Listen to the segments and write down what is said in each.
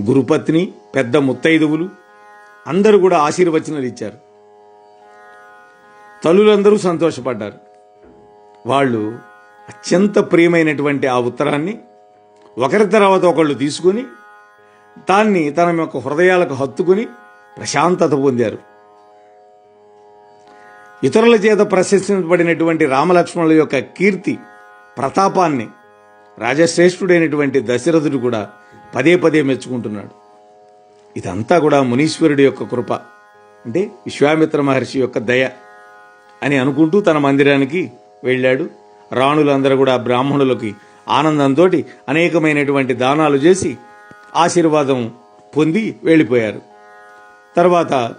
గురుపత్ని పెద్ద ముత్తైదువులు అందరూ కూడా ఆశీర్వచనాలు ఇచ్చారు. తల్లులందరూ సంతోషపడ్డారు. వాళ్ళు అత్యంత ప్రియమైనటువంటి ఆ ఉత్తరాన్ని ఒకరి తర్వాత ఒకళ్ళు తీసుకుని దాన్ని తన యొక్క హృదయాలకు హత్తుకుని ప్రశాంతత పొందారు. ఇతరుల చేత ప్రశంసించబడినటువంటి రామలక్ష్మణుల యొక్క కీర్తి ప్రతాపాన్ని రాజశ్రేష్ఠుడైనటువంటి దశరథుడు కూడా పదే పదే మెచ్చుకుంటున్నాడు. ఇదంతా కూడా మునీశ్వరుడి యొక్క కృప అంటే విశ్వామిత్ర మహర్షి యొక్క దయ అని అనుకుంటూ తన మందిరానికి వెళ్ళాడు. రాణులందరూ కూడా బ్రాహ్మణులకి ఆనందంతో అనేకమైనటువంటి దానాలు చేసి ఆశీర్వాదం పొంది వెళ్ళిపోయారు. తర్వాత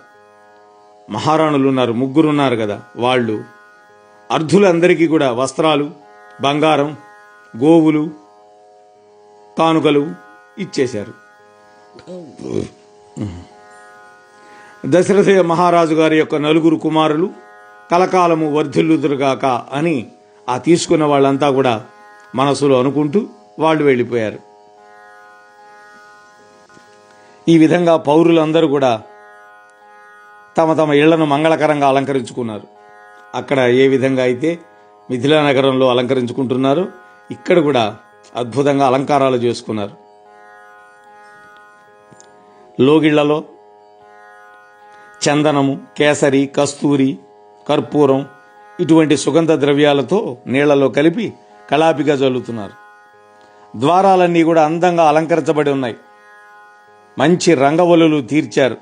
మహారాణులు ఉన్నారు ముగ్గురు ఉన్నారు కదా వాళ్ళు. అర్ధులందరికీ కూడా వస్త్రాలు బంగారం గోవులు కానుకలు ఇచ్చేశారు. దశరథ మహారాజు గారి యొక్క నలుగురు కుమారులు కలకాలము వర్ధిల్లుదురుగాక అని ఆ తీసుకున్న వాళ్ళంతా కూడా మనసులో అనుకుంటూ వాళ్ళు వెళ్ళిపోయారు. ఈ విధంగా పౌరులందరూ కూడా తమ తమ ఇళ్ళను మంగళకరంగా అలంకరించుకున్నారు. అక్కడ ఏ విధంగా అయితే మిథిలా నగరంలో అలంకరించుకుంటున్నారో ఇక్కడ కూడా అద్భుతంగా అలంకారాలు చేసుకున్నారు. లోగిళ్ళలో. చందనము కేసరి కస్తూరి కర్పూరం ఇటువంటి సుగంధ ద్రవ్యాలతో నీళ్ళలో కలిపి కళాపిగా జల్లుతున్నారు. ద్వారాలన్నీ కూడా అందంగా అలంకరించబడి ఉన్నాయి. మంచి రంగవల్లులు తీర్చారు.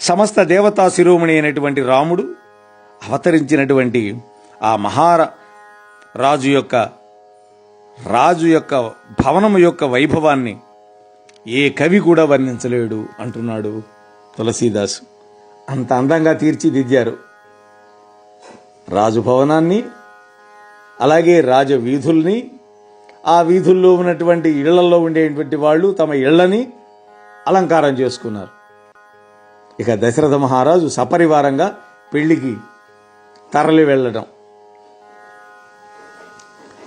సమస్త దేవతా శిరోమణి అయినటువంటి రాముడు అవతరించినటువంటి ఆ మహార రాజు యొక్క రాజు యొక్క భవనము యొక్క వైభవాన్ని ఏ కవి కూడా వర్ణించలేడు అంటున్నాడు తులసీదాసు. అంత అందంగా తీర్చిదిద్దారు. రాజభవనాన్ని అలాగే రాజ వీధుల్ని ఆ వీధుల్లో ఉన్నటువంటి ఇళ్ళలో ఉండేటువంటి వాళ్ళు తమ ఇళ్ళని అలంకారం చేసుకున్నారు. ఇక దశరథ మహారాజు సపరివారంగా పెళ్ళికి తరలి వెళ్ళడం.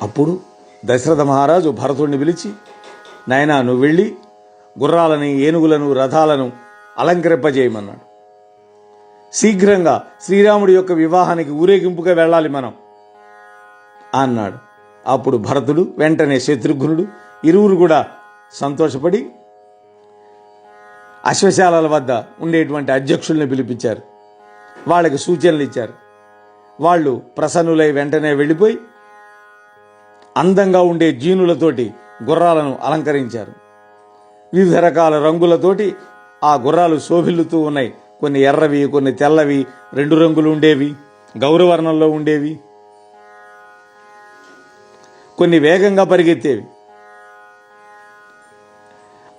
అప్పుడు దశరథ మహారాజు భరతుడిని పిలిచి నాయన నువ్వు వెళ్ళి గుర్రాలని ఏనుగులను రథాలను అలంకరింపజేయమన్నాడు. శీఘ్రంగా శ్రీరాముడి యొక్క వివాహానికి ఊరేగింపుగా వెళ్ళాలి మనం అన్నాడు. అప్పుడు భరతుడు వెంటనే శత్రుఘ్నుడు ఇరువురు కూడా సంతోషపడి అశ్వశాలల వద్ద ఉండేటువంటి అధ్యక్షుల్ని పిలిపించారు. వాళ్ళకి సూచనలు ఇచ్చారు. వాళ్ళు ప్రసన్నులై వెంటనే వెళ్ళిపోయి అందంగా ఉండే జీనులతోటి గుర్రాలను అలంకరించారు. వివిధ రకాల రంగులతోటి ఆ గుర్రాలు శోభిల్లుతూ ఉన్నాయి. కొన్ని ఎర్రవి కొన్ని తెల్లవి రెండు రంగులు ఉండేవి గౌరవర్ణంలో ఉండేవి. కొన్ని వేగంగా పరిగెత్తేవి.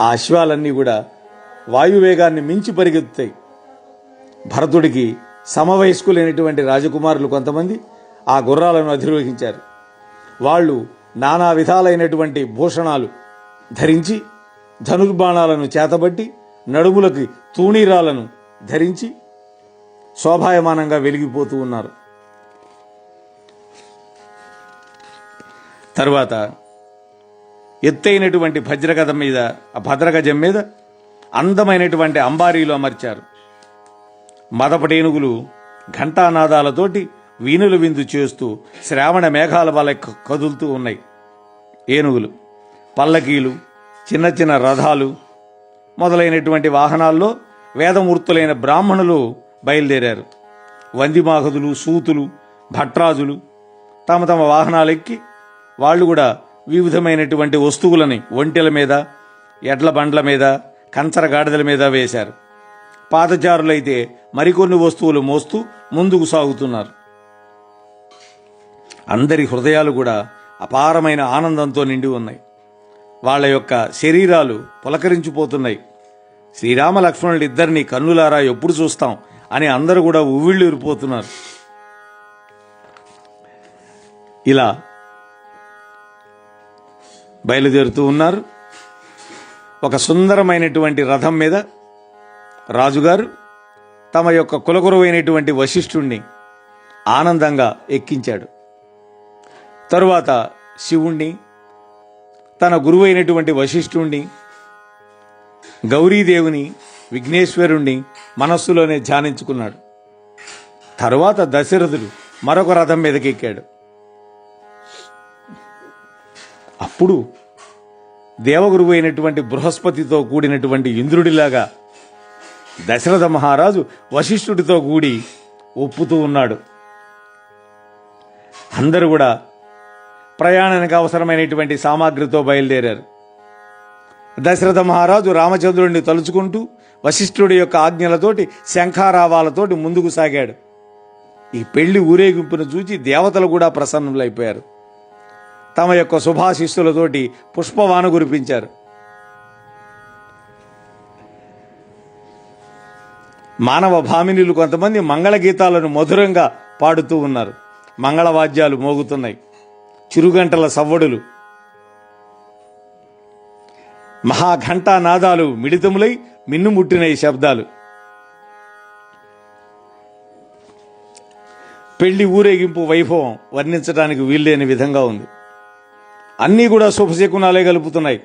ఆ అశ్వాలన్నీ కూడా వాయువేగాన్ని మించి పరిగెత్తుతాయి. భరతుడికి సమవయస్కులైనటువంటి రాజకుమారులు కొంతమంది ఆ గుర్రాలను అధిరోహించారు. వాళ్ళు నానా విధాలైనటువంటి భూషణాలు ధరించి ధనుర్బాణాలను చేతబట్టి నడుములకి తూణీరాలను ధరించి శోభాయమానంగా వెలిగిపోతూ ఉన్నారు. తరువాత ఎత్తైనటువంటి భద్రగద మీద ఆ భద్రగజం మీద అందమైనటువంటి అంబారీలు అమర్చారు. మదపటేనుగులు ఘంటానాదాలతోటి వీణులు విందు చేస్తూ శ్రావణ మేఘాల వల్ల కదులుతూ ఉన్నాయి. ఏనుగులు పల్లకీలు చిన్న చిన్న రథాలు మొదలైనటువంటి వాహనాల్లో వేదమూర్తులైన బ్రాహ్మణులు బయలుదేరారు. వందిమాగదులు సూతులు భట్రాజులు తమ తమ వాహనాలెక్కి వాళ్ళు కూడా వివిధమైనటువంటి వస్తువులని ఒంటెల మీద ఎడ్ల బండ్ల మీద కంచర గాడిదల మీద వేశారు. పాదచారులైతే మరికొన్ని వస్తువులు మోస్తూ ముందుకు సాగుతున్నారు. అందరి హృదయాలు కూడా అపారమైన ఆనందంతో నిండి ఉన్నాయి. వాళ్ళ యొక్క శరీరాలు పులకరించిపోతున్నాయి. శ్రీరామ లక్ష్మణులు ఇద్దరిని కన్నులారా ఎప్పుడు చూస్తాం అని అందరూ కూడా ఉవ్విళ్ళూరిపోతున్నారు ఇలా బయలుదేరుతూ ఉన్నారు. ఒక సుందరమైనటువంటి రథం మీద రాజుగారు తమ యొక్క కులగురువైనటువంటి వశిష్ఠుణ్ణి ఆనందంగా ఎక్కించాడు. తరువాత శివుణ్ణి తన గురువైనటువంటి వశిష్ఠుణ్ణి గౌరీదేవుని విఘ్నేశ్వరుణ్ణి మనస్సులోనే ధ్యానించుకున్నాడు. తరువాత దశరథుడు మరొక రథం మీదకెక్కాడు. అప్పుడు దేవగురువు అయినటువంటి బృహస్పతితో కూడినటువంటి ఇంద్రుడిలాగా దశరథ మహారాజు వశిష్ఠుడితో కూడి ఒప్పుతూ ఉన్నాడు. అందరూ కూడా ప్రయాణానికి అవసరమైనటువంటి సామాగ్రితో బయలుదేరారు. దశరథ మహారాజు రామచంద్రుడిని తలుచుకుంటూ వశిష్ఠుడి యొక్క ఆజ్ఞలతోటి శంఖారావాలతోటి ముందుకు సాగాడు. ఈ పెళ్ళి ఊరేగింపును చూచి దేవతలు కూడా ప్రసన్నులైపోయారు. తమ యొక్క శుభాశిస్సులతోటి పుష్పవాన కురిపించారు. మానవ భామినులు కొంతమంది మంగళ గీతాలను మధురంగా పాడుతూ ఉన్నారు. మంగళవాద్యాలు మోగుతున్నాయి. చిరుగంటల సవ్వడులు. మహాఘంటా నాదాలు మిళితములై మిన్నుముట్టిన ఈ శబ్దాలు. పెళ్ళి ఊరేగింపు వైభవం వర్ణించడానికి వీల్లేని విధంగా ఉంది. అన్నీ కూడా శుభశకునాలే కలుపుతున్నాయి.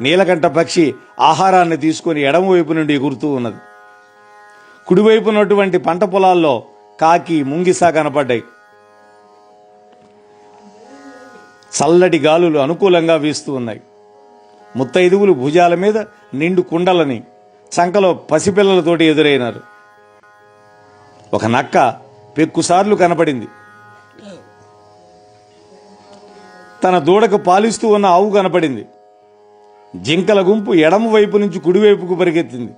నీలకంఠ పక్షి ఆహారాన్ని తీసుకొని ఎడమవైపు నుండి ఎగురుతూ ఉన్నది. కుడివైపునటువంటి పంట పొలాల్లో కాకి ముంగిసా కనపడ్డాయి. చల్లటి గాలులు అనుకూలంగా వీస్తూ ఉన్నాయి. ముత్తైదువులు భుజాల మీద నిండు కుండలని చంకలో పసిపిల్లలతోటి ఎదురైనారు. ఒక నక్క పెక్కుసార్లు కనపడింది. తన దూడకు పాలిస్తూ ఉన్న ఆవు కనపడింది. జింకల గుంపు ఎడమ వైపు నుంచి కుడివైపుకు పరిగెత్తింది.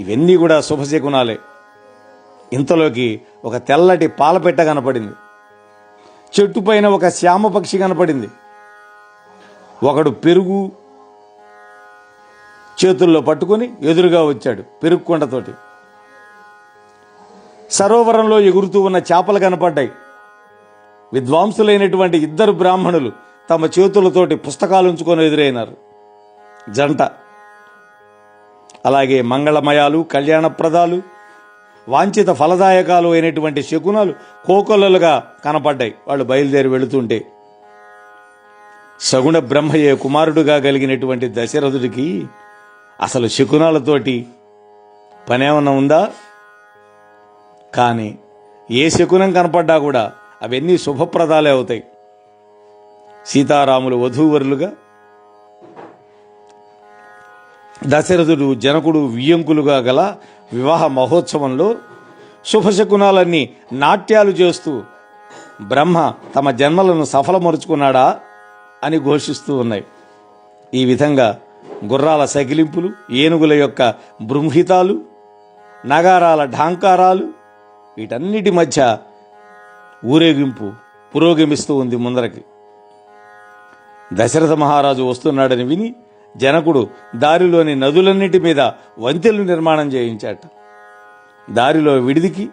ఇవన్నీ కూడా శుభశకునాలే. ఇంతలోకి ఒక తెల్లటి పాలపెట్ట కనపడింది. చెట్టు పైన ఒక శ్యామ పక్షి కనపడింది. ఒకడు పెరుగు చేతుల్లో పట్టుకొని ఎదురుగా వచ్చాడు పెరుగు కొండతోటి. సరోవరంలో ఎగురుతూ ఉన్న చేపలు కనపడ్డాయి. విద్వాంసులైనటువంటి ఇద్దరు బ్రాహ్మణులు తమ చేతులతోటి పుస్తకాలు ఉంచుకొని ఎదురైనారు. జంట అలాగే మంగళమయాలు కళ్యాణప్రదాలు వాంఛిత ఫలదాయకాలు అయినటువంటి శకునాలు కోకొల్లలుగా కనపడ్డాయి. వాళ్ళు బయలుదేరి వెళుతుంటే సగుణ బ్రహ్మయ్య కుమారుడుగా కలిగినటువంటి దశరథుడికి అసలు శకునాలతోటి పనేమన్నా ఉందా? కానీ ఏ శకునం కనపడ్డా కూడా అవన్నీ శుభప్రదాలే అవుతాయి. సీతారాములు వధూవరులుగా దశరథుడు జనకుడు వియ్యంకులుగా గల వివాహ మహోత్సవంలో శుభశకునాలన్నీ నాట్యాలు చేస్తూ బ్రహ్మ తమ జన్మలను సఫలమరుచుకున్నాడా అని ఘోషిస్తూ ఉన్నాయి. ఈ విధంగా గుర్రాల సగిలింపులు ఏనుగుల యొక్క బృంహితాలు నగారాల ఢాంకారాలు వీటన్నిటి మధ్య ఊరేగింపు పురోగమిస్తూ ఉంది ముందరకి. దశరథ మహారాజు వస్తున్నాడని విని జనకుడు దారిలోని నదులన్నిటి మీద వంతెలు నిర్మాణం చేయించాట. దారిలో విడిదికి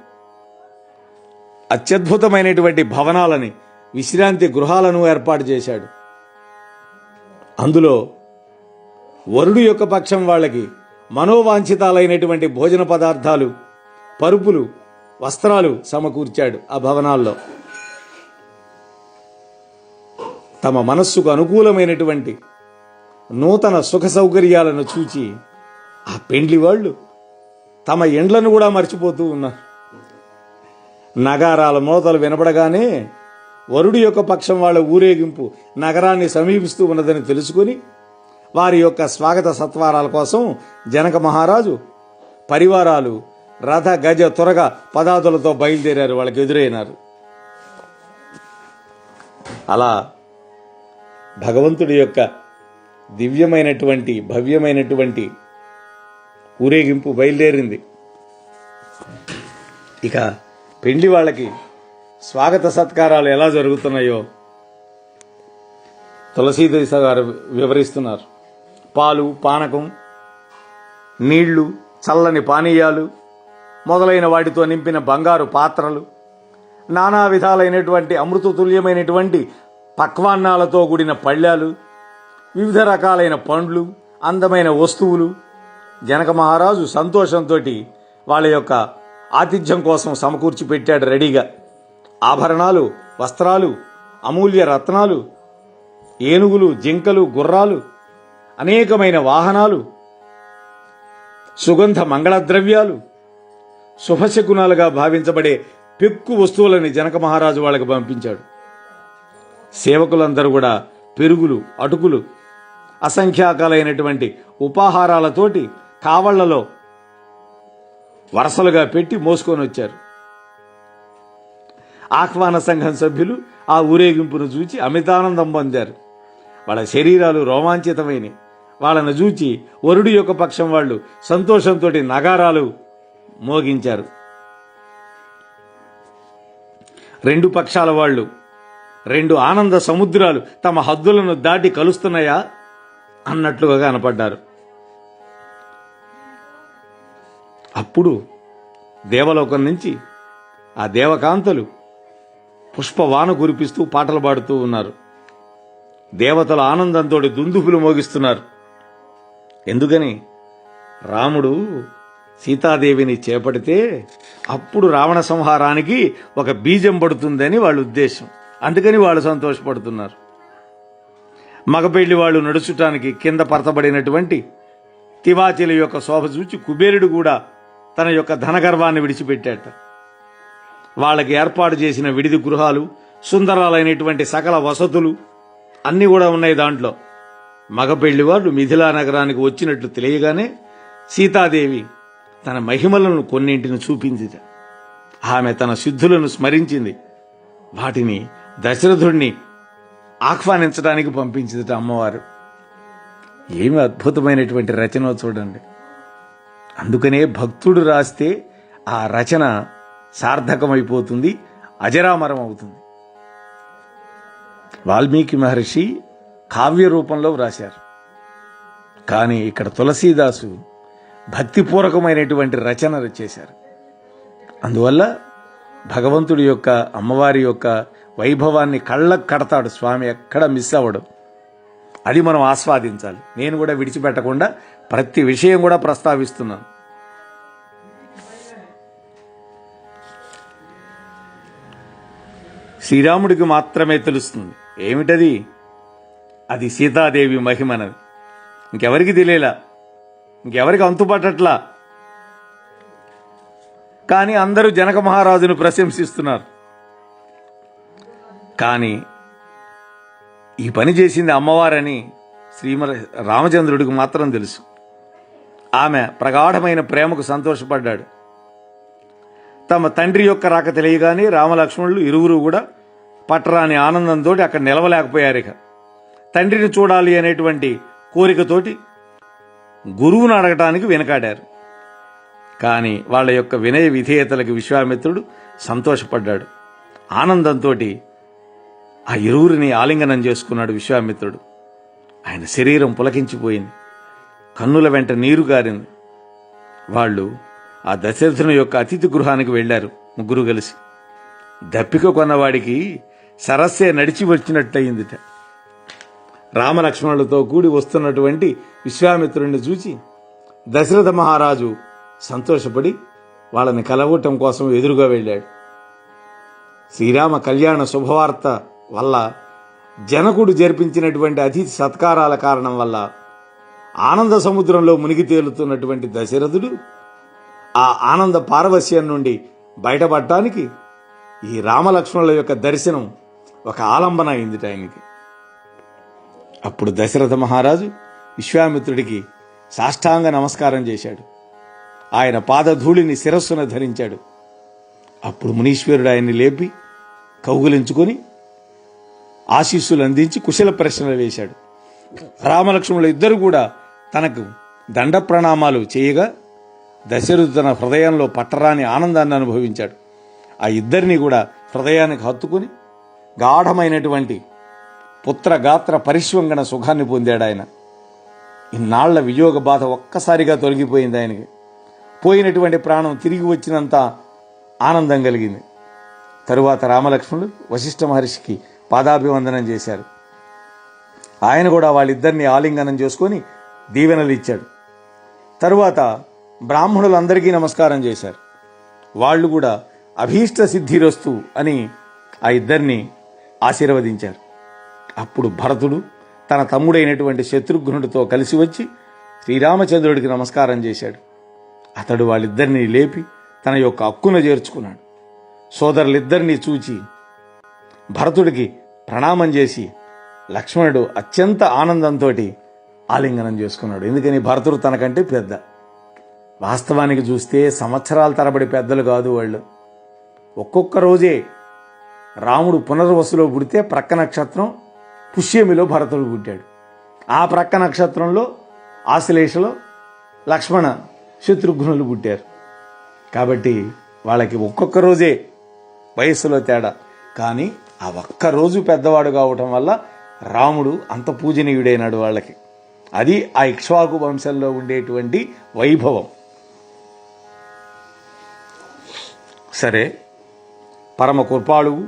అత్యద్భుతమైనటువంటి భవనాలని విశ్రాంతి గృహాలను ఏర్పాటు చేశాడు. అందులో వరుడు యొక్క పక్షం వాళ్ళకి మనోవాంఛితాలైనటువంటి భోజన పదార్థాలు పరుపులు వస్త్రాలు సమకూర్చాడు ఆ భవనాల్లో. తమ మనస్సుకు అనుకూలమైనటువంటి నూతన సుఖ సౌకర్యాలను చూచి ఆ పెండ్లి వాళ్ళు తమ ఎండ్లను కూడా మర్చిపోతూ ఉన్నారు. నగారాల మోతలు వినపడగానే వరుడి యొక్క పక్షం వాళ్ళ ఊరేగింపు నగరాన్ని సమీపిస్తూ ఉన్నదని తెలుసుకుని వారి యొక్క స్వాగత సత్వారాల కోసం జనక మహారాజు పరివారాలు రథ గజ త్వరగా పదార్థులతో బయలుదేరారు వాళ్ళకి ఎదురైనారు. అలా భగవంతుడి యొక్క దివ్యమైనటువంటి భవ్యమైనటువంటి ఊరేగింపు బయలుదేరింది. ఇక పెండ్లి వాళ్ళకి స్వాగత సత్కారాలు ఎలా జరుగుతున్నాయో తులసీదేశ గారు వివరిస్తున్నారు. పాలు పానకం నీళ్ళు చల్లని పానీయాలు మొదలైన వాటితో నింపిన బంగారు పాత్రలు నానా విధాలైనటువంటి అమృతతుల్యమైనటువంటి పక్వాన్నాలతో కూడిన పళ్ళాలు వివిధ రకాలైన పండ్లు అందమైన వస్తువులు. జనక మహారాజు సంతోషంతో వాళ్ళ యొక్క ఆతిథ్యం కోసం సమకూర్చి పెట్టాడు రెడీగా. ఆభరణాలు వస్త్రాలు అమూల్య రత్నాలు ఏనుగులు జింకలు గుర్రాలు అనేకమైన వాహనాలు సుగంధ మంగళద్రవ్యాలు శుభశకునాలుగా భావించబడే పెక్కు వస్తువులని జనక మహారాజు వాళ్ళకి పంపించాడు. సేవకులందరూ కూడా పెరుగులు అటుకులు అసంఖ్యాకాలైనటువంటి ఉపాహారాలతోటి కావళ్ళలో వరసలుగా పెట్టి మోసుకొని వచ్చారు. ఆహ్వాన సంఘం సభ్యులు ఆ ఊరేగింపును చూచి అమితానందం పొందారు. వాళ్ళ శరీరాలు రోమాంచితమైనవి వాళ్ళను చూచి వరుడు యొక్క పక్షం వాళ్ళు సంతోషంతో నగారాలు మోగించారు. రెండు పక్షాల వాళ్ళు రెండు ఆనంద సముద్రాలు తమ హద్దులను దాటి కలుస్తున్నాయా? అన్నట్లుగా కనపడ్డారు. అప్పుడు దేవలోకం నుంచి ఆ దేవకాంతలు పుష్పవాన కురిపిస్తూ పాటలు పాడుతూ ఉన్నారు. దేవతల ఆనందంతో దుందుపులు మోగిస్తున్నారు. ఎందుకని? రాముడు సీతాదేవిని చేపడితే అప్పుడు రావణ సంహారానికి ఒక బీజం పడుతుందని వాళ్ళ ఉద్దేశం. అందుకని వాళ్ళు సంతోషపడుతున్నారు. మగపెళ్ళి వాళ్ళు నడుచుటానికి కింద పరతబడినటువంటి తివాచీల యొక్క శోభ చూచి కుబేరుడు కూడా తన యొక్క ధనగర్వాన్ని విడిచిపెట్టాట. వాళ్ళకి ఏర్పాటు చేసిన విడిది గృహాలు సుందరాలైనటువంటి సకల వసతులు అన్నీ కూడా ఉన్నాయి దాంట్లో. మగపెళ్ళి వాళ్ళు మిథిలా నగరానికి వచ్చినట్లు తెలియగానే సీతాదేవి తన మహిమలను కొన్నింటిని చూపించిట ఆమె తన సిద్ధులను స్మరించింది. వాటిని దశరథుణ్ణి ఆహ్వానించడానికి పంపించింది అమ్మవారు. ఏమి అద్భుతమైనటువంటి రచన చూడండి. అందుకనే భక్తుడు రాస్తే ఆ రచన సార్థకమైపోతుంది అజరామరం అవుతుంది. వాల్మీకి మహర్షి కావ్య రూపంలో వ్రాశారు. కానీ ఇక్కడ తులసీదాసు భక్తిపూర్వకమైనటువంటి రచన చేశారు. అందువల్ల భగవంతుడి యొక్క అమ్మవారి యొక్క వైభవాన్ని కళ్ళకు కడతాడు స్వామి ఎక్కడ మిస్ అవ్వడు. అది మనం ఆస్వాదించాలి. నేను కూడా విడిచిపెట్టకుండా ప్రతి విషయం కూడా ప్రస్తావిస్తున్నాను. శ్రీరాముడికి మాత్రమే తెలుస్తుంది. ఏమిటది? అది సీతాదేవి మహిమనది. ఇంకెవరికి తెలియలా? ఇంకెవరికి అంతుపట్టట్లా? కానీ అందరూ జనక మహారాజును ప్రశంసిస్తున్నారు. కానీ ఈ పని చేసింది అమ్మవారని శ్రీమర రామచంద్రుడికి మాత్రం తెలుసు. ఆమె ప్రగాఢమైన ప్రేమకు సంతోషపడ్డాడు. తమ తండ్రి యొక్క రాక తెలియగానే రామలక్ష్మణులు ఇరువురు కూడా పట్టరాని ఆనందంతో అక్కడ నిలవలేకపోయారు ఇక. తండ్రిని చూడాలి అనేటువంటి కోరికతోటి గురువును అడగటానికి వెనకాడారు. కానీ వాళ్ళ యొక్క వినయ విధేయతలకు విశ్వామిత్రుడు సంతోషపడ్డాడు. ఆనందంతో ఆ ఇరువురిని ఆలింగనం చేసుకున్నాడు విశ్వామిత్రుడు. ఆయన శరీరం పులకించిపోయింది. కన్నుల వెంట నీరు గారింది. వాళ్ళు ఆ దశరథుని యొక్క అతిథి గృహానికి వెళ్ళారు ముగ్గురు కలిసి. దప్పిక కొన్నవాడికి సరస్సే నడిచి వచ్చినట్లయిందిట రామలక్ష్మణులతో కూడి వస్తున్నటువంటి విశ్వామిత్రుడిని చూచి దశరథ మహారాజు సంతోషపడి వాళ్ళని కలవటం కోసం ఎదురుగా వెళ్ళాడు. శ్రీరామ కళ్యాణ శుభవార్త వల్ల జనకుడు జరిపించినటువంటి అతిథి సత్కారాల కారణం వల్ల ఆనంద సముద్రంలో మునిగి తేలుతున్నటువంటి దశరథుడు ఆ ఆనంద పారవశ్యం నుండి బయటపడటానికి ఈ రామలక్ష్మణుల యొక్క దర్శనం ఒక ఆలంబన అయింది ఆయనకి. అప్పుడు దశరథ మహారాజు విశ్వామిత్రుడికి సాష్టాంగ నమస్కారం చేశాడు. ఆయన పాదధూళిని శిరస్సున ధరించాడు. అప్పుడు మునీశ్వరుడు ఆయన్ని లేపి కౌగులించుకొని ఆశీస్సులు అందించి కుశల ప్రశ్నలు వేశాడు. రామలక్ష్మణులు ఇద్దరు కూడా తనకు దండ ప్రణామాలు చేయగా దశరథు తన హృదయంలో పట్టరాని ఆనందాన్ని అనుభవించాడు. ఆ ఇద్దరిని కూడా హృదయానికి హత్తుకుని గాఢమైనటువంటి పుత్ర గాత్ర పరిశ్వంగణ సుఖాన్ని పొందాడు ఆయన. ఇన్నాళ్ళ వియోగ బాధ ఒక్కసారిగా తొలగిపోయింది ఆయనకి. పోయినటువంటి ప్రాణం తిరిగి వచ్చినంత ఆనందం కలిగింది. తరువాత రామలక్ష్మణుడు వశిష్ఠ మహర్షికి పాదాభివందనం చేశారు. ఆయన కూడా వాళ్ళిద్దరిని ఆలింగనం చేసుకొని దీవెనలు ఇచ్చాడు. తరువాత బ్రాహ్మణులందరికీ నమస్కారం చేశారు. వాళ్ళు కూడా అభీష్ట సిద్ధిరస్తు అని ఆ ఇద్దరిని ఆశీర్వదించారు. అప్పుడు భరతుడు తన తమ్ముడైనటువంటి శత్రుఘ్నుడితో కలిసి వచ్చి శ్రీరామచంద్రుడికి నమస్కారం చేశాడు. అతడు వాళ్ళిద్దరినీ లేపి తన యొక్క హక్కున చేర్చుకున్నాడు. సోదరులిద్దరినీ చూచి భరతుడికి ప్రణామం చేసి లక్ష్మణుడు అత్యంత ఆనందంతో ఆలింగనం చేసుకున్నాడు. ఎందుకని భరతుడు తనకంటే పెద్ద. వాస్తవానికి చూస్తే సంవత్సరాల తరబడి పెద్దలు కాదు వాళ్ళు. ఒక్కొక్క రోజే రాముడు పునర్వసులో పుడితే ప్రక్క నక్షత్రం పుష్యమిలో భరతుడు పుట్టాడు. ఆ ప్రక్క నక్షత్రంలో ఆశ్లేషలో లక్ష్మణ శత్రుఘ్నులు పుట్టారు. కాబట్టి వాళ్ళకి ఒక్కొక్క రోజే వయస్సులో తేడా. కానీ ఆ ఒక్క రోజు పెద్దవాడు కావటం వల్ల రాముడు అంత పూజనీయుడైనాడు వాళ్ళకి. అది ఆ ఇక్ష్వాకు వంశంలో ఉండేటువంటి వైభవం. సరే పరమ కృపాళువు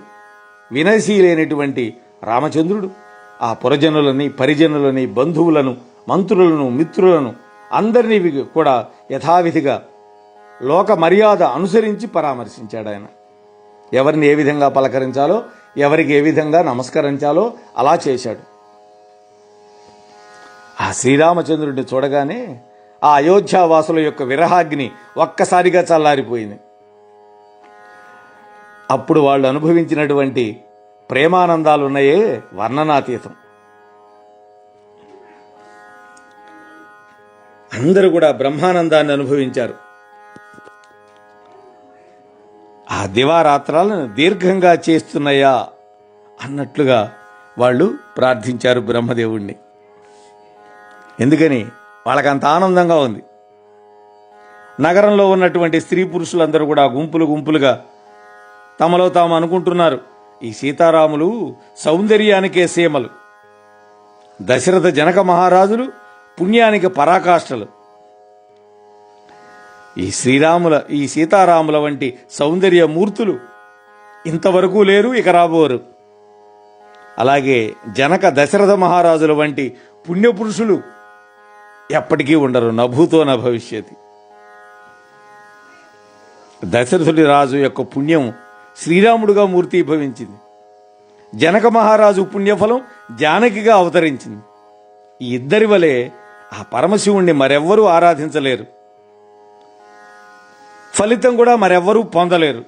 వినయశీలైనటువంటి రామచంద్రుడు ఆ పురజనులని పరిజనులని బంధువులను మంత్రులను మిత్రులను అందరినీ కూడా యథావిధిగా లోక మర్యాద అనుసరించి పరామర్శించాడు ఆయన. ఎవరిని ఏ విధంగా పలకరించాలో ఎవరికి ఏ విధంగా నమస్కరించాలో అలా చేశాడు. ఆ శ్రీరామచంద్రుడిని చూడగానే ఆ అయోధ్యావాసుల యొక్క విరహాగ్ని ఒక్కసారిగా చల్లారిపోయింది. అప్పుడు వాళ్ళు అనుభవించినటువంటి ప్రేమానందాలు ఉన్నాయే వర్ణనాతీతం. అందరూ కూడా బ్రహ్మానందాన్ని అనుభవించారు. ఆ దివారాత్రాలను దీర్ఘంగా చేస్తున్నాయా అన్నట్లుగా వాళ్ళు ప్రార్థించారు బ్రహ్మదేవుణ్ణి. ఎందుకని? వాళ్ళకంత ఆనందంగా ఉంది. నగరంలో ఉన్నటువంటి స్త్రీ పురుషులందరూ కూడా గుంపులు గుంపులుగా తమలో తాము అనుకుంటున్నారు. ఈ సీతారాములు సౌందర్యానికే సీమలు. దశరథ జనక మహారాజులు పుణ్యానికి పరాకాష్ఠలు. ఈ శ్రీరాముల ఈ సీతారాముల వంటి సౌందర్య మూర్తులు ఇంతవరకు లేరు ఇక రాబోరు. అలాగే జనక దశరథ మహారాజుల వంటి పుణ్యపురుషులు ఎప్పటికీ ఉండరు నభూతో నా భవిష్యతి. దశరథుడి రాజు యొక్క పుణ్యం శ్రీరాముడుగా మూర్తీభవించింది. జనక మహారాజు పుణ్యఫలం జానకిగా అవతరించింది. ఈ ఇద్దరి వలె ఆ పరమశివుణ్ణి మరెవ్వరూ ఆరాధించలేరు. ఫలితం కూడా మరెవ్వరూ పొందలేరు.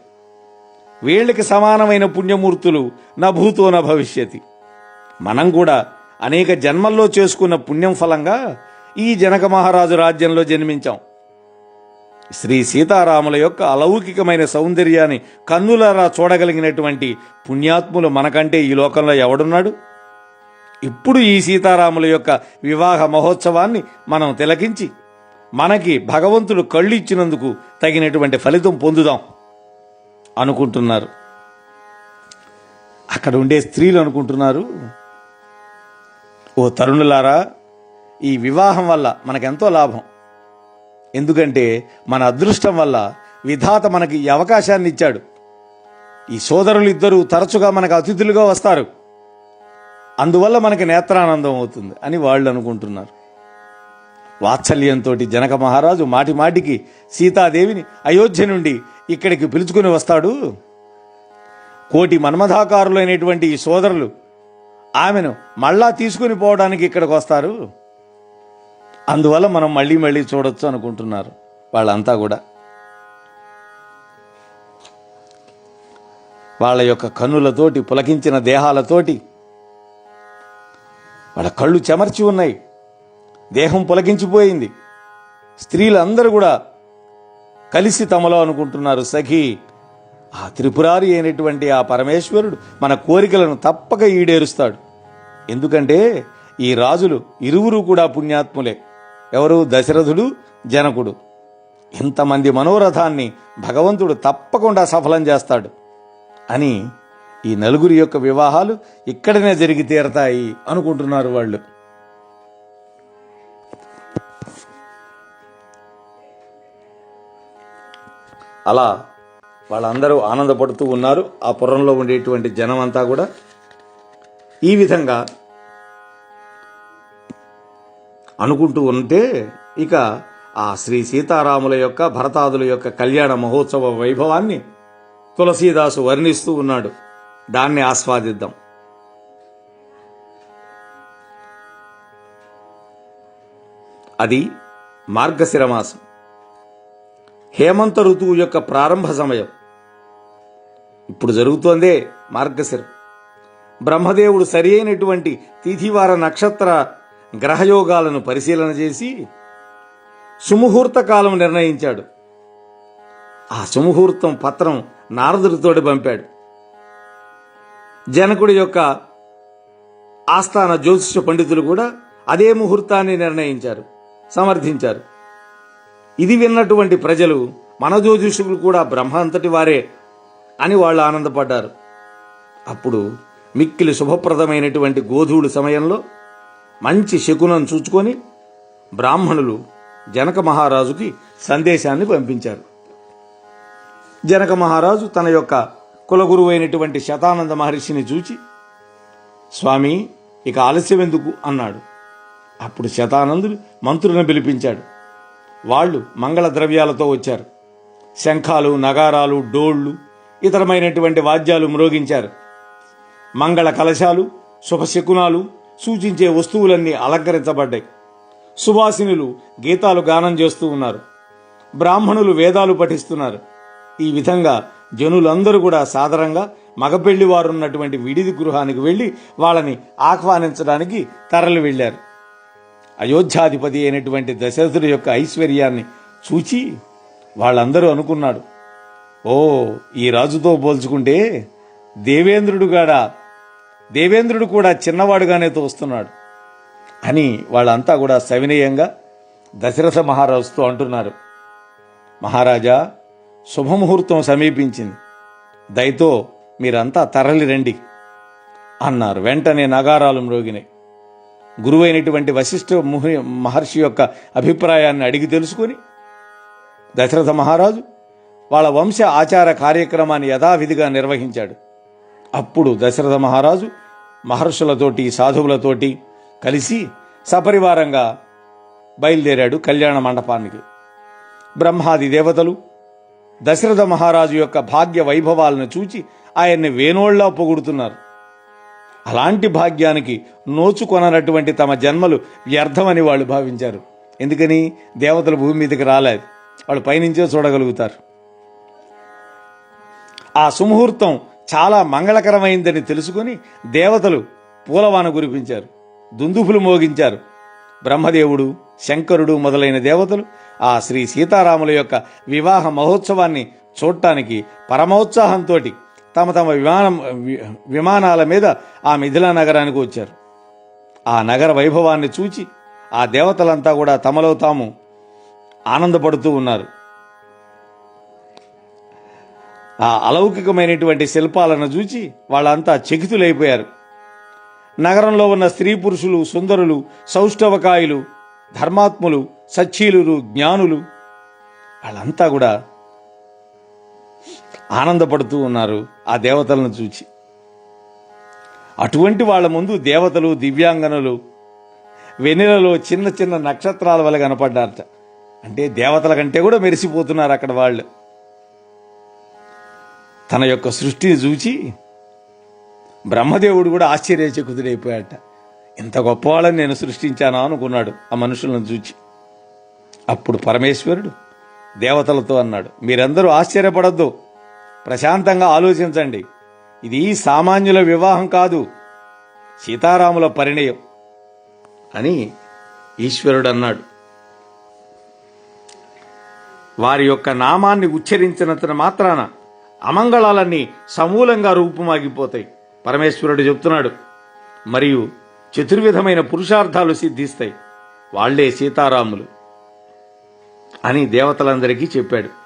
వీళ్ళకి సమానమైన పుణ్యమూర్తులు నా భూతో నా భవిష్యతి. మనం కూడా అనేక జన్మల్లో చేసుకున్న పుణ్యం ఫలంగా ఈ జనక మహారాజు రాజ్యంలో జన్మించాం. శ్రీ సీతారాముల యొక్క అలౌకికమైన సౌందర్యాన్ని కన్నులారా చూడగలిగినటువంటి పుణ్యాత్ములు మనకంటే ఈ లోకంలో ఎవడున్నాడు? ఇప్పుడు ఈ సీతారాముల యొక్క వివాహ మహోత్సవాన్ని మనం తిలకించి మనకి భగవంతుడు కళ్ళు ఇచ్చినందుకు తగినటువంటి ఫలితం పొందుదాం అనుకుంటున్నారు. అక్కడ ఉండే స్త్రీలు అనుకుంటున్నారు ఓ తరుణులారా ఈ వివాహం వల్ల మనకెంతో లాభం. ఎందుకంటే మన అదృష్టం వల్ల విధాత మనకి ఈ అవకాశాన్ని ఇచ్చాడు. ఈ సోదరులు ఇద్దరు తరచుగా మనకు అతిథులుగా వస్తారు. అందువల్ల మనకి నేత్రానందం అవుతుంది అని వాళ్ళు అనుకుంటున్నారు. వాత్సల్యంతో జనక మహారాజు మాటి మాటికి సీతాదేవిని అయోధ్య నుండి ఇక్కడికి పిలుచుకుని వస్తాడు. కోటి మన్మథాకారులైనటువంటి ఈ సోదరులు ఆమెను మళ్ళా తీసుకుని పోవడానికి ఇక్కడికి వస్తారు. అందువల్ల మనం మళ్ళీ మళ్ళీ చూడొచ్చు అనుకుంటున్నారు వాళ్ళంతా కూడా. వాళ్ళ యొక్క కన్నులతోటి పులకించిన దేహాలతోటి వాళ్ళ కళ్ళు చెమర్చి ఉన్నాయి. దేహం పులకించిపోయింది. స్త్రీలందరూ కూడా కలిసి తమలో అనుకుంటున్నారు సఖి ఆ త్రిపురారి అయినటువంటి ఆ పరమేశ్వరుడు మన కోరికలను తప్పక ఈడేరుస్తాడు. ఎందుకంటే ఈ రాజులు ఇరువురు కూడా పుణ్యాత్ములే. ఎవరు? దశరథుడు జనకుడు. ఇంతమంది మనోరథాన్ని భగవంతుడు తప్పకుండా సఫలం చేస్తాడు. అని ఈ నలుగురి యొక్క వివాహాలు ఇక్కడనే జరిగి తీరతాయి అనుకుంటున్నారు వాళ్ళు. అలా వాళ్ళందరూ ఆనందపడుతూ ఉన్నారు. ఆ పురంలో ఉండేటువంటి జనం అంతా కూడా ఈ విధంగా అనుకుంటూ ఉంటే ఇక ఆ శ్రీ సీతారాముల యొక్క భరతాదుల యొక్క కళ్యాణ మహోత్సవ వైభవాన్ని తులసీదాసు వర్ణిస్తూ ఉన్నాడు. దాన్ని ఆస్వాదిద్దాం. అది మార్గశిర మాసం. హేమంత ఋతువు యొక్క ప్రారంభ సమయం. ఇప్పుడు జరుగుతోందే మార్గశిరం. బ్రహ్మదేవుడు సరి అయినటువంటి తిథివార నక్షత్ర గ్రహయోగాలను పరిశీలన చేసి సుముహూర్త కాలం నిర్ణయించాడు. ఆ సుముహూర్తం పత్రం నారదుడితోటి పంపాడు. జనకుడి యొక్క ఆస్థాన జ్యోతిష పండితులు కూడా అదే ముహూర్తాన్ని నిర్ణయించారు సమర్థించారు. ఇది విన్నటువంటి ప్రజలు మన జ్యోతిషులు కూడా బ్రహ్మ అంతటి వారే అని వాళ్ళు ఆనందపడ్డారు. అప్పుడు మిక్కిలి శుభప్రదమైనటువంటి గోధువుడు సమయంలో మంచి శకునం చూచుకొని బ్రాహ్మణులు జనక మహారాజుకి సందేశాన్ని పంపించారు. జనక మహారాజు తన యొక్క కులగురువు అయినటువంటి శతానంద మహర్షిని చూచి స్వామి ఇక ఆలస్యం ఎందుకు? అన్నాడు. అప్పుడు శతానందుడు మంత్రులను పిలిపించాడు. వాళ్ళు మంగళ ద్రవ్యాలతో వచ్చారు. శంఖాలు నగారాలు డోళ్ళు ఇతరమైనటువంటి వాద్యాలు మ్రోగించారు. మంగళ కలశాలు శుభశకునాలు సూచించే వస్తువులన్నీ అలంకరించబడ్డాయి. సువాసినులు గీతాలు గానం చేస్తూ ఉన్నారు. బ్రాహ్మణులు వేదాలు పఠిస్తున్నారు. ఈ విధంగా జనులందరూ కూడా సాధారణంగా మగపెళ్ళి వారు ఉన్నటువంటి విడిది గృహానికి వెళ్ళి వాళ్ళని ఆహ్వానించడానికి తరలి వెళ్ళారు. అయోధ్యాధిపతి అయినటువంటి దశరథుడి యొక్క ఐశ్వర్యాన్ని చూచి వాళ్ళందరూ అనుకున్నాడు ఓ ఈ రాజుతో పోల్చుకుంటే దేవేంద్రుడు గాడా దేవేంద్రుడు కూడా చిన్నవాడుగానే తోస్తున్నాడు అని వాళ్ళంతా కూడా సవినయంగా దశరథ మహారాజుతో అంటున్నారు. మహారాజా శుభముహూర్తం సమీపించింది. దయతో మీరంతా తరలి రండి అన్నారు. వెంటనే నగారాలు మ్రోగినాయి. గురువైనటువంటి వశిష్ఠ ముహి మహర్షి యొక్క అభిప్రాయాన్ని అడిగి తెలుసుకొని దశరథ మహారాజు వాళ్ళ వంశ ఆచార కార్యక్రమాన్ని యథావిధిగా నిర్వహించాడు. అప్పుడు దశరథ మహారాజు మహర్షులతోటి సాధువులతోటి కలిసి సపరివారంగా బయలుదేరాడు కళ్యాణ మండపానికి. బ్రహ్మాది దేవతలు దశరథ మహారాజు యొక్క భాగ్య వైభవాలను చూచి ఆయన్ని వేణోళ్ళా పొగుడుతున్నారు. అలాంటి భాగ్యానికి నోచుకొననటువంటి తమ జన్మలు వ్యర్థమని వాళ్ళు భావించారు. ఎందుకని? దేవతలు భూమి మీదకి రాలేదు. వాళ్ళు పైనుంచే చూడగలుగుతారు. ఆ సుముహూర్తం చాలా మంగళకరమైందని తెలుసుకొని దేవతలు పూలవాన కురిపించారు. దుందుపులు మోగించారు. బ్రహ్మదేవుడు శంకరుడు మొదలైన దేవతలు ఆ శ్రీ సీతారాముల యొక్క వివాహ మహోత్సవాన్ని చూడటానికి పరమోత్సాహంతో తమ తమ విమానం విమానాల మీద ఆ మిథిలా నగరానికి వచ్చారు. ఆ నగర వైభవాన్ని చూచి ఆ దేవతలంతా కూడా తమలో తాము ఆనందపడుతూ ఉన్నారు. ఆ అలౌకికమైనటువంటి శిల్పాలను చూచి వాళ్ళంతా చకితులైపోయారు. నగరంలో ఉన్న స్త్రీ పురుషులు సుందరులు సౌష్ఠవకాయులు ధర్మాత్ములు సచ్చీలురు జ్ఞానులు వాళ్ళంతా కూడా ఆనందపడుతూ ఉన్నారు ఆ దేవతలను చూచి. అటువంటి వాళ్ళ ముందు దేవతలు దివ్యాంగనులు వెన్నెలలో చిన్న చిన్న నక్షత్రాల వల్ల కనపడ్డారట. అంటే దేవతల కంటే కూడా మెరిసిపోతున్నారు అక్కడ వాళ్ళు. తన యొక్క సృష్టిని చూచి బ్రహ్మదేవుడు కూడా ఆశ్చర్యచకుతుడైపోయాట ఇంత గొప్పవాళ్ళని నేను సృష్టించానా అనుకున్నాడు ఆ మనుషులను చూచి. అప్పుడు పరమేశ్వరుడు దేవతలతో అన్నాడు మీరందరూ ఆశ్చర్యపడద్దు. ప్రశాంతంగా ఆలోచించండి. ఇది సామాన్యుల వివాహం కాదు సీతారాముల పరిణయం. అని ఈశ్వరుడు అన్నాడు వారి యొక్క నామాన్ని ఉచ్చరించినంత మాత్రాన అమంగళాలన్నీ సమూలంగా రూపుమాగిపోతాయి పరమేశ్వరుడు చెప్తున్నాడు. మరియు చతుర్విధమైన పురుషార్థాలు సిద్ధిస్తాయి వాళ్ళే సీతారాములు అని దేవతలందరికీ చెప్పాడు.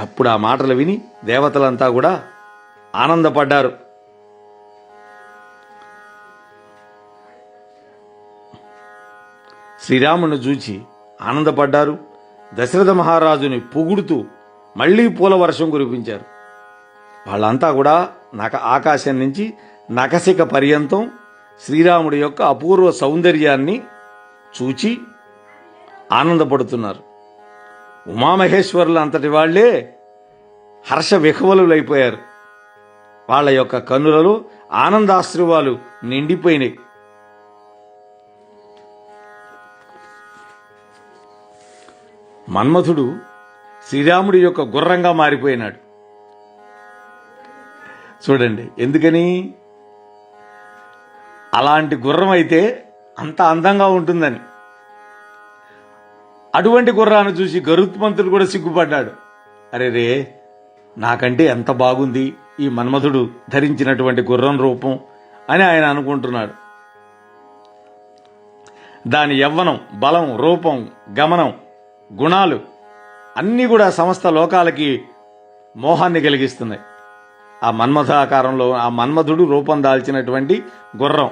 అప్పుడు ఆ మాటలు విని దేవతలంతా కూడా ఆనందపడ్డారు. శ్రీరాముని చూచి ఆనందపడ్డారు. దశరథ మహారాజుని పొగుడుతూ మళ్ళీ పూల వర్షం కురిపించారు. వాళ్ళంతా కూడా నక ఆకాశం నుంచి నకసిక పర్యంతం శ్రీరాముడి యొక్క అపూర్వ సౌందర్యాన్ని చూచి ఆనందపడుతున్నారు. ఉమామహేశ్వరులు అంతటి వాళ్ళే హర్ష విహవలులైపోయారు. వాళ్ళ యొక్క కన్నులలో ఆనందాశ్రువాలు నిండిపోయినాయి. మన్మథుడు శ్రీరాముడి యొక్క గుర్రంగా మారిపోయినాడు. చూడండి ఎందుకని? అలాంటి గుర్రం అయితే అంత అందంగా ఉంటుందని. అటువంటి గుర్రాన్ని చూసి గరుత్మంతుడు కూడా సిగ్గుపడ్డాడు. అరే రే నాకంటే ఎంత బాగుంది ఈ మన్మథుడు ధరించినటువంటి గుర్రం రూపం అని ఆయన అనుకుంటున్నాడు. దాని యవ్వనం బలం రూపం గమనం గుణాలు అన్నీ కూడా సమస్త లోకాలకి మోహాన్ని కలిగిస్తున్నాయి. ఆ మన్మథాకారంలో ఆ మన్మధుడు రూపం దాల్చినటువంటి గుర్రం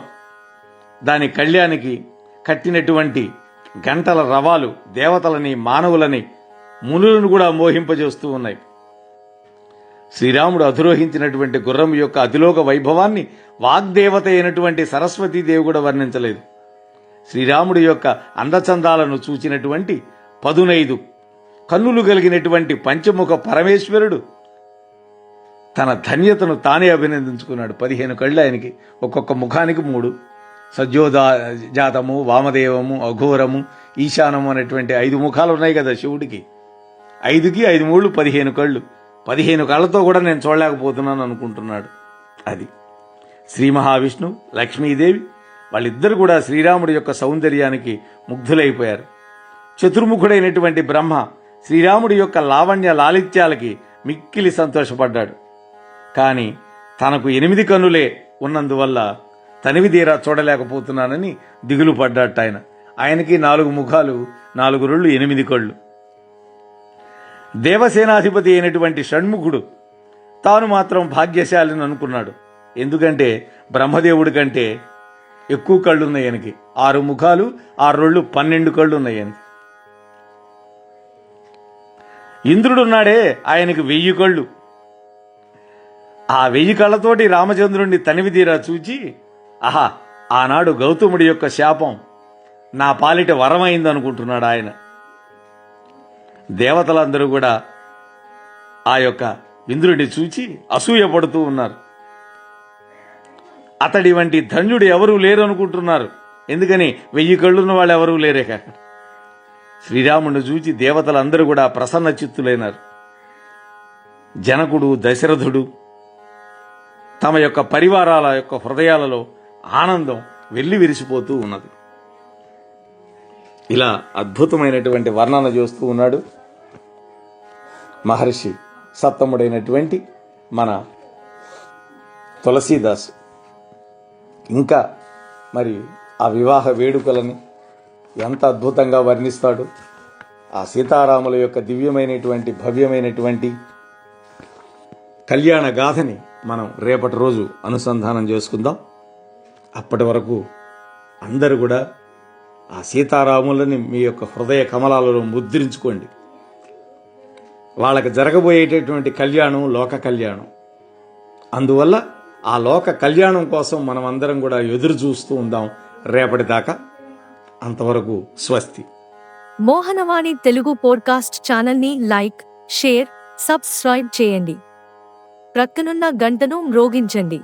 దాని కళ్యాణికి కట్టినటువంటి గంటల రవాలు దేవతలని మానవులని మునులను కూడా మోహింపజేస్తూ ఉన్నాయి. శ్రీరాముడు అధిరోహించినటువంటి గుర్రం యొక్క అతిలోక వైభవాన్ని వాగ్దేవత అయినటువంటి సరస్వతీదేవి కూడా వర్ణించలేదు. శ్రీరాముడి యొక్క అందచందాలను చూచినటువంటి పదునైదు కన్నులు కలిగినటువంటి పంచముఖ పరమేశ్వరుడు తన ధన్యతను తానే అభినందించుకున్నాడు. పదిహేను కళ్ళు ఆయనకి ఒక్కొక్క ముఖానికి మూడు. సజ్జోదా జాతము వామదేవము అఘోరము ఈశానము అనేటువంటి ఐదు ముఖాలు ఉన్నాయి కదా శివుడికి. ఐదుకి ఐదు మూళ్ళు పదిహేను కళ్ళు. పదిహేను కళ్ళతో కూడా నేను చూడలేకపోతున్నాను అనుకుంటున్నాడు అది. శ్రీ మహావిష్ణు లక్ష్మీదేవి వాళ్ళిద్దరు కూడా శ్రీరాముడి యొక్క సౌందర్యానికి ముగ్ధులైపోయారు. చతుర్ముఖుడైనటువంటి బ్రహ్మ శ్రీరాముడి యొక్క లావణ్య లాలిత్యాలకి మిక్కిలి సంతోషపడ్డాడు. కానీ తనకు ఎనిమిది కన్నులే ఉన్నందువల్ల తనివి తీరా చూడలేకపోతున్నానని దిగులు పడ్డాట ఆయన. ఆయనకి నాలుగు ముఖాలు నాలుగు రొళ్ళు ఎనిమిది కళ్ళు. దేవసేనాధిపతి అయినటువంటి షణ్ముఖుడు తాను మాత్రం భాగ్యశాలిని అనుకున్నాడు. ఎందుకంటే బ్రహ్మదేవుడి కంటే ఎక్కువ కళ్ళు ఉన్నాయి ఆయనకి. ఆరు ముఖాలు ఆరు రొళ్ళు పన్నెండు కళ్ళు ఉన్నాయి ఆయనకి. ఇంద్రుడున్నాడే ఆయనకి వెయ్యి కళ్ళు. ఆ వెయ్యి కళ్ళతోటి రామచంద్రుణ్ణి తనివి తీరా చూచి ఆహా ఆనాడు గౌతముడి యొక్క శాపం నా పాలిట వరమైందనుకుంటున్నాడు ఆయన. దేవతలందరూ కూడా ఆ యొక్క ఇంద్రుడిని చూచి అసూయపడుతూ ఉన్నారు. అతడి వంటి ధన్యుడు ఎవరూ లేరు అనుకుంటున్నారు ఎందుకని వెయ్యి కళ్ళున్న వాళ్ళు ఎవరూ లేరే కాక శ్రీరాముడిని చూచి దేవతలందరూ కూడా ప్రసన్న చిత్తులైనారు. జనకుడు దశరథుడు తమ యొక్క పరివారాల యొక్క హృదయాలలో ఆనందం వెళ్ళి విరిసిపోతూ ఉన్నది. ఇలా అద్భుతమైనటువంటి వర్ణన చేస్తూ ఉన్నాడు మహర్షి సప్తముడైనటువంటి మన తులసీదాస్. ఇంకా మరి ఆ వివాహ వేడుకలని ఎంత అద్భుతంగా వర్ణిస్తాడు. ఆ సీతారాముల యొక్క దివ్యమైనటువంటి భవ్యమైనటువంటి కళ్యాణ గాథని మనం రేపటి రోజు అనుసంధానం చేసుకుందాం. అప్పటి వరకు అందరూ కూడా ఆ సీతారాములని మీ యొక్క హృదయ కమలాలలో ముద్రించుకోండి. వాళ్ళకి జరగబోయేటటువంటి కళ్యాణం లోక కళ్యాణం. అందువల్ల ఆ లోక కళ్యాణం కోసం మనం అందరం కూడా ఎదురు చూస్తూ ఉందాం. రేపటి దాకా అంతవరకు స్వస్తి. మోహనవాణి తెలుగు పోడ్కాస్ట్ ఛానల్ని లైక్ షేర్ సబ్స్క్రైబ్ చేయండి. ప్రక్కనున్న గంటను మ్రోగించండి.